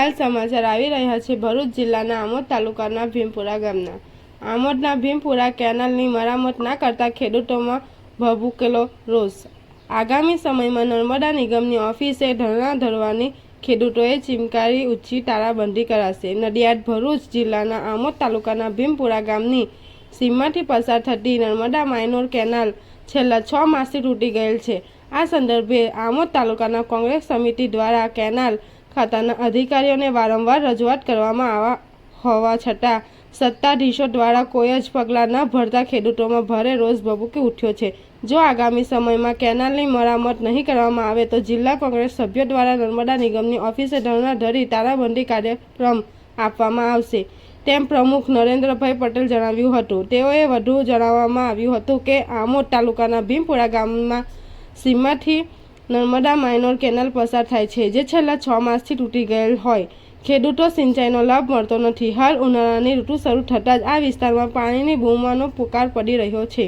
હાલ સમાચાર આવી રહ્યા છે. ભરૂચ જિલ્લાના આમોદ તાલુકાના ભીમપુરા ગામના. આમોદના ભીમપુરા કેનાલની મરામત ના કરતા ખેડૂતોમાં ભભૂકેલો રોષ. આગામી સમયમાં નર્મદા નિગમની ઓફિસે ધરણા ધરવાની ખેડૂતોએ ચીમકારી ઉચ્ચી તારાબંધી કરાશે. નડિયાદ, ભરૂચ જિલ્લાના આમોદ તાલુકાના ભીમપુરા ગામની સીમમાંથી પસાર થતી નર્મદા માઇનોર કેનાલ છેલ્લા છ માસથી તૂટી ગયેલ છે. આ સંદર્ભે આમોદ તાલુકાના કોંગ્રેસ સમિતિ દ્વારા કેનાલ ખાતાના અધિકારીઓને વારંવાર રજૂઆત કરવામાં આવા હોવા છતાં સત્તાધીશો દ્વારા કોઈ જ પગલાં ન ભરતા ખેડૂતોમાં ભારે રોષ ભભૂકી ઉઠ્યો છે. જો આગામી સમયમાં કેનાલની મરામત નહીં કરવામાં આવે તો જિલ્લા કોંગ્રેસ સભ્યો દ્વારા નર્મદા નિગમની ઓફિસે ધરણા ધરી તારાબંધી કાર્યક્રમ આપવામાં આવશે. તેમ પ્રમુખ નરેન્દ્રભાઈ પટેલ જણાવ્યું હતું. તેઓએ વધુ જણાવવામાં આવ્યું હતું કે આમોદ તાલુકાના ભીમપુરા ગામમાં સીમાથી નર્મદા માઇનોર કેનાલ પસાર થાય છે, જે છેલ્લા છ માસથી તૂટી ગયેલ હોય. ખેડૂતો સિંચાઈનો લાભ મળતો નથી. હાલ ઉનાળાની ઋતુ શરૂ થતાં જ આ વિસ્તારમાં પાણીની બૂમવાનો પુકાર પડી રહ્યો છે.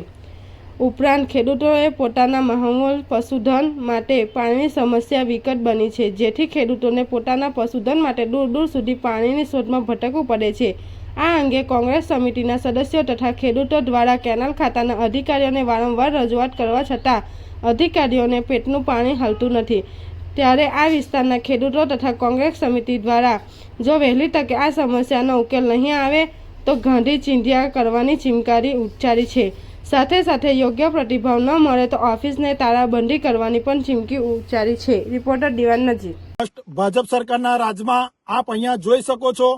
ઉપરાંત ખેડૂતોએ પોતાના માહોલ પશુધન માટે પાણીની સમસ્યા વિકટ બની છે, જેથી ખેડૂતોને પોતાના પશુધન માટે દૂર દૂર સુધી પાણીની શોધમાં ભટકવું પડે છે. આ અંગે કોંગ્રેસ સમિતિના સદસ્યો તથા ખેડૂતો દ્વારા કેનાલ ખાતાના અધિકારીઓને વારંવાર રજૂઆત કરવા છતાં અધિકારીઓને પેટનું પાણી હલતું નથી. ત્યારે આ વિસ્તારના ખેડૂતો તથા કોંગ્રેસ સમિતિ દ્વારા જો વહેલી તકે આ સમસ્યાનો ઉકેલ નહીં આવે, તો ગાંધી ચિંધ્યા કરવાની ચિમકારી ઉચ્ચારી છે. સાથે સાથે યોગ્ય પ્રતિભાવ ન મળે તો ઓફિસને તાળાબંધી કરવાની પણ ચીમકી ઉચ્ચારી છે. રિપોર્ટર દિવાન નજીક ભાજપ સરકારના રાજમાં આપ અહીંયા જોઈ શકો છો,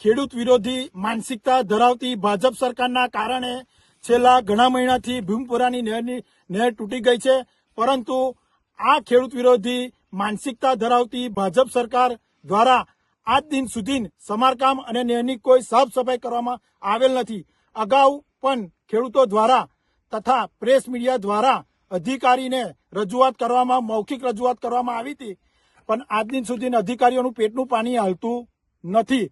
ખેડૂત વિરોધી માનસિકતા ધરાવતી ભાજપ સરકારના કારણે છેલ્લા ઘણા મહિનાથી ભીમપુરાની નહેરની, નહેર તૂટી ગઈ છે. પરંતુ આ ખેડૂત વિરોધી માનસિકતા ધરાવતી ભાજપ સરકાર દ્વારા આજ દિન સુધી સમારકામ અને નહેરની કોઈ સાફ સફાઈ કરવામાં આવેલ નથી. અગાઉ પણ ખેડૂતો દ્વારા તથા પ્રેસ મીડિયા દ્વારા અધિકારીને રજૂઆત કરવામાં મૌખિક રજૂઆત કરવામાં આવી હતી. પણ આજ દિન સુધી અધિકારીઓનું પેટનું પાણી હાલતું નથી.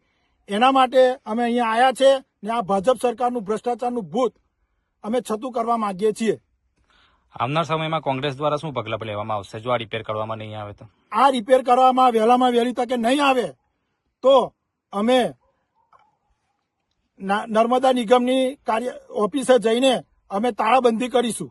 એના માટે અમે અહીંયા આવ્યા છે ને આ ભાજપ સરકારનું ભ્રષ્ટાચારનું ભૂત અમે છતું કરવા માંગીએ છીએ. આવનાર સમયમાં કોંગ્રેસ દ્વારા શું પગલાં લેવામાં આવશે? જો આ રિપેર કરવામાં નહીં આવે તો? આ રિપેર કરવામાં વહેલામાં વહેલી તકે નહીં આવે તો અમે નર્મદા નિગમની કાર્ય ઓફિસે જઈને અમે તાળાબંધી કરીશું.